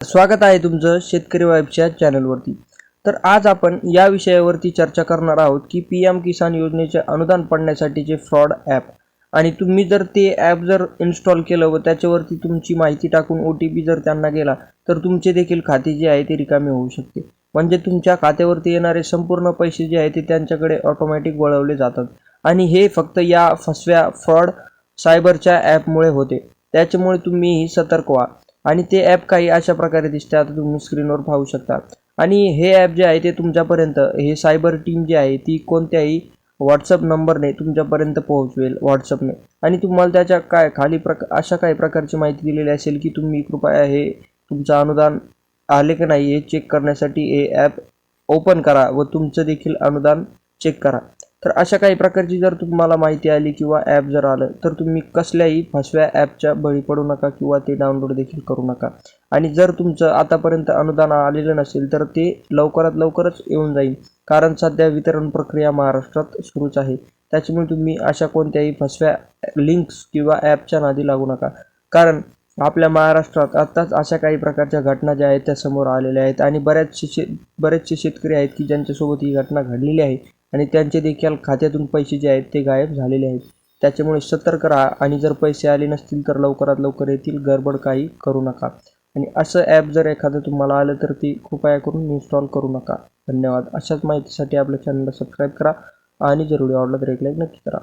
स्वागत आहे तुमचं शेतकरी वाईबच्या चॅनलवरती. तर आज आपण या विषयावरती चर्चा करणार आहोत की पी एम किसान योजनेचे अनुदान पडण्यासाठीचे फ्रॉड ॲप. आणि तुम्ही जर ते ॲप जर इन्स्टॉल केलं व त्याच्यावरती तुमची माहिती टाकून ओ टी पी जर त्यांना गेला तर तुमचे देखील खाते जे आहे ते रिकामे होऊ शकते. म्हणजे तुमच्या खात्यावरती येणारे संपूर्ण पैसे जे आहे ते त्यांच्याकडे ऑटोमॅटिक वळवले जातात. आणि हे फक्त या फसव्या फ्रॉड सायबरच्या ॲपमुळे होते. त्याच्यामुळे तुम्हीही सतर्क व्हा. आणि ते ॲप काही अशा प्रकारे दिसते आता तुम्ही स्क्रीनवर पाहू शकता. आणि हे ॲप जे आहे ते तुमच्यापर्यंत हे सायबर टीम जी आहे ती कोणत्याही व्हॉट्सअप नंबरने तुमच्यापर्यंत पोहोचवेल व्हॉट्सअपने आणि तुम्हाला त्याच्या काय खाली प्रक अशा काही प्रकारची माहिती दिलेली असेल की तुम्ही कृपया हे तुमचं अनुदान आले की नाही हे चेक करण्यासाठी हे ॲप ओपन करा व तुमचं देखील अनुदान चेक करा. तर अशा काही प्रकारची जर तुम्हाला माहिती आली किंवा ॲप जर आलं तर तुम्ही कसल्याही फसव्या ॲपच्या बळी पडू नका किंवा ते डाउनलोड देखील करू नका. आणि जर तुमचं आतापर्यंत अनुदान आलेलं नसेल तर ते लवकरात लवकरच येऊन जाईल. कारण सध्या वितरण प्रक्रिया महाराष्ट्रात सुरूच आहे. त्याच्यामुळे तुम्ही अशा कोणत्याही फसव्या लिंक्स किंवा ॲपच्या नादी लागू नका. कारण आपल्या महाराष्ट्रात आत्ताच अशा काही प्रकारच्या घटना ज्या आहेत त्या समोर आलेल्या आहेत. आणि बऱ्याचशे शे बरेचसे शेतकरी आहेत की ज्यांच्यासोबत ही घटना घडलेली आहे. आणि त्यांचे देखील खात्यातून पैसे जे आहेत ते गायब झालेले आहेत. त्याच्यामुळे सतर्क राहा आणि जर पैसे आले नसतील तर लवकरात लवकर येतील गडबड काही करू नका. आणि असं ॲप जर एखादं तुम्हाला आलं तर ती कृपया करून इन्स्टॉल करू नका. धन्यवाद. अशाच माहितीसाठी आपल्या चॅनलला सबस्क्राईब करा आणि जर व्हिडिओ आवडला तर एक लाईक नक्की करा.